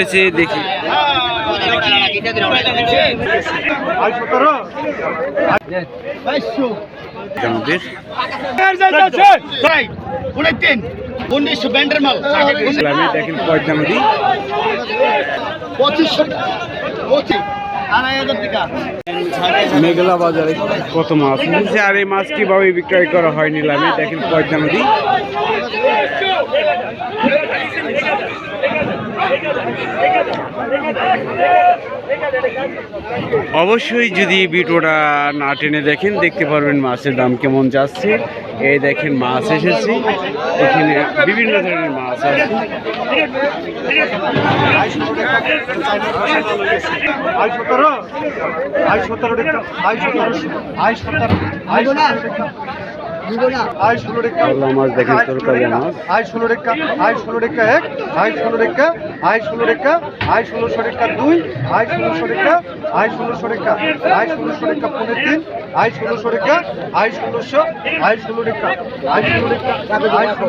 হয়েছে দেখি। পঁচিশশো মেঘলা বাজারে কত মাছ? নিচে আর এই মাছ কীভাবে বিক্রয় করা হয় নিলামে? দেখেন পয়দা নদী অবশ্যই যদি ভিডিওটা না টেনে দেখেন দেখতে পারবেন মাছের দাম কেমন যাচ্ছে। এই দেখেন মাছ এসেছে। এখানে বিভিন্ন ধরনের মাছ আছে। আই সতেরো আই সতেরো আই সতেরো আই সতেরো আল্লাহ মাছ রেখা রেখা এক রেখা রেখা ষোলোশো দুই পনেরো তিন রেখা রেখা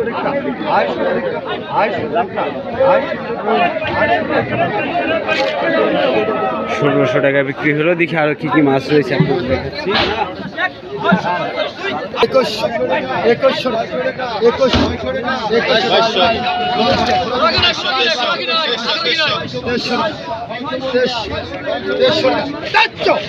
রেখা রেখা টাকা বিক্রি হলো দেখি আরও কি কি মাছ রয়েছে দেখাচ্ছি একুশ একুশ একুশ একুশ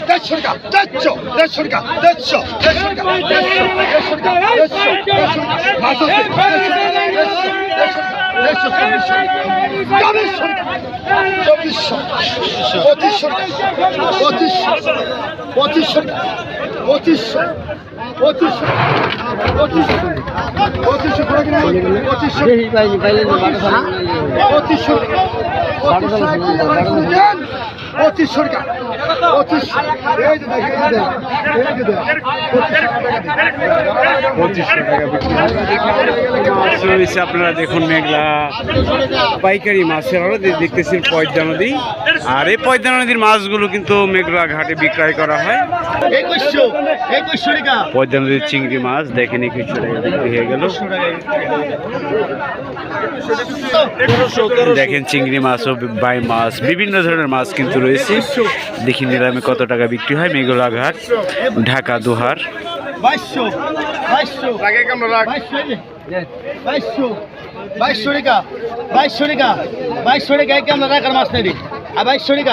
চব্বিশশো পঁচিশশো পঁচিশশো পঁচিশশো পঁচিশশো পঁচিশশো পঁচিশশো পঁচিশশো করে কিনা পঁচিশশো পঁচিশশো পঁচিশশো টাকা পঁচিশশো এই যে দেখ, এই আপনারা দেখুন মেঘলা পাইকারি মাছের আরও দে- দেখতেছেন পয়দা নদী। আর এই পয়দা নদীর মাছগুলো কিন্তু মেঘলা ঘাটে বিক্রয় করা হয়। পয়দা নদীর চিংড়ি মাছ, দেখেন একুশশো টাকা বিক্রি হয়ে গেল। দেখেন চিংড়ি মাছ ও বাই মাছ বিভিন্ন ধরনের মাছ কিন্তু রয়েছে। দেখি নিলামে কত টাকা বিক্রি হয় মেঘলাঘাট ঢাকা দুহার। বাইশশো টাকা বাইশশো টাকা বাইশশো টাকা একে আমরা রাখার মাছ নেই আর বাইশশো টাকা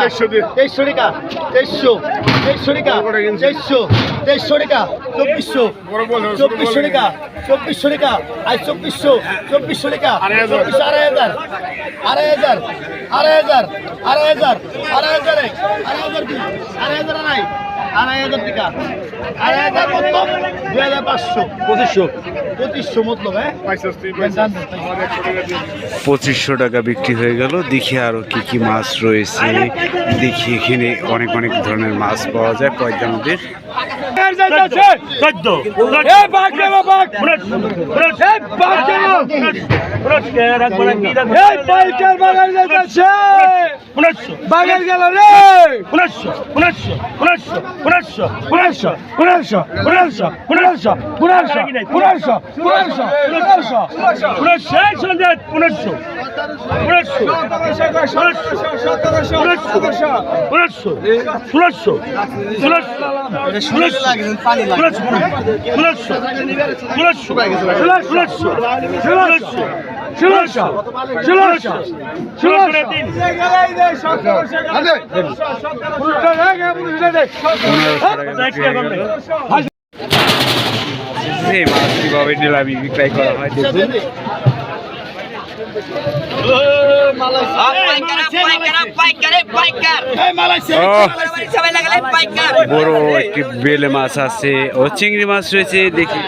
তেইশশো টাকা তেইশশো তেইশশো টাকা তেইশশো তেইশশো টাকা, চব্বিশশো চব্বিশশো টাকা চব্বিশশো টাকা আর চব্বিশশো চব্বিশশো টাকা, চব্বিশশো আড়াই হাজার আড়াই হাজার আড়াই হাজার আড়াই হাজার আড়াই হাজার আড়াই হাজার দুই, আড়াই হাজার আড়াই আড়াই হাজার টাকা, আড়াই হাজার কত? দুই হাজার পাঁচশো। পঁচিশশো। পঁচিশশো হ্যাঁ? দেন, পঁচিশশো টাকা বিক্রি হয়ে গেল। দেখি আরও কি কি মাছ রয়েছে। দেখি এখানে অনেক অনেক ধরনের মাছ পাওয়া যায়। পয়দা নদীর বাগের গেল রে। উনিশশো উনিশশো উনিশশো উনিশশো উনিশশো উনিশশো উনিশশো উনিশশো উনিশশো উনিশশো পনেরোশো পনেরোশো পনেরোশো সন্ধ্যা পনেরোশো পনেরোশো পনেরোশো পনেরোশো ষোলোশো ষোলোশো মাছ কীভাবে নিলামি বিক্রয় করা হয় দেখুন। ও। বড় একটি বেলে মাছ আছে ও চিংড়ি মাছ রয়েছে দেখি।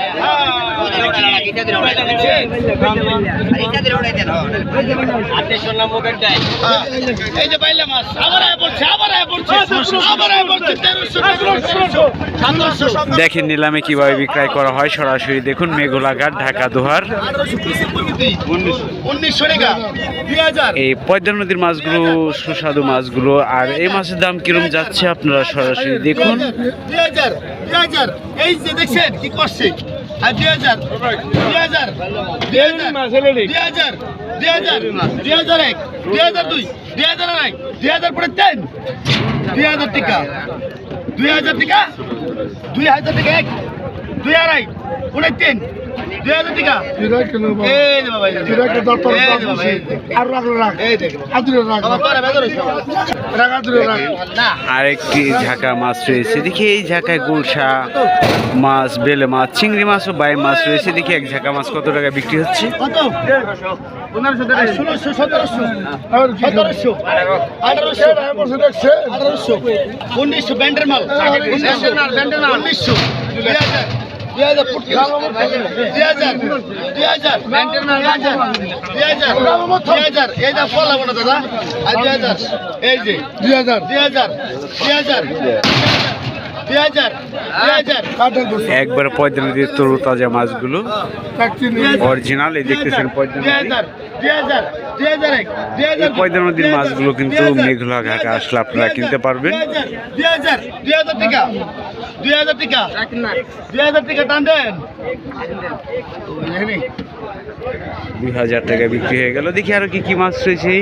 দেখেন নিলামে কীভাবে বিক্রয় করা হয়, সরাসরি দেখুন, মেঘলাঘাট, ঢাকা, দোহার। এই পদ্মা নদীর মাছগুলো, সুস্বাদু মাছগুলো, আর এই মাছের দাম কিরম যাচ্ছে আপনারা সরাসরি দেখুন। এই যে দেখছেন কি করছে? দুই হাজার দুই হাজার দুই হাজার দুই হাজার দুই হাজার দুই হাজার এক দুই হাজার দুই দুই হাজার আড়াই দুই হাজার পরে তিন দুই হাজার টাকা দুই হাজার টাকা দুই হাজার টাকা এক দুই আড়াই পরে তিন আরেকটি ঝাঁকা মাছ রয়েছে। দেখি এই ঝাঁকায় গুলশা মাছ বেলে মাছ চিংড়ি মাছ ও বাই মাছ রয়েছে। দেখি এক ঝাঁকা মাছ কত টাকা বিক্রি হচ্ছে। সতেরোশো। আঠারোশো। আঠারোশো। উনিশশো। ব্যান্ডের মাল। উনিশশো। উনিশশো। দুই হাজার ফুটকি দুই হাজার দুই হাজার দুই হাজার দুই হাজার এই যা ফল হবে না দাদা আর দুই হাজার এই যে দুই হাজার দুই হাজার দুই হাজার একবার পয়দা নদীর তরু তাজা মাছগুলো। অরিজিনাল এই দেখতেছেন নদীর মাছগুলো কিন্তু মেঘলা ঘাটে আসলে আপনারা কিনতে পারবেন। দুই হাজার টাকা বিক্রি হয়ে গেল। দেখি আরও কি কি মাছ রয়েছে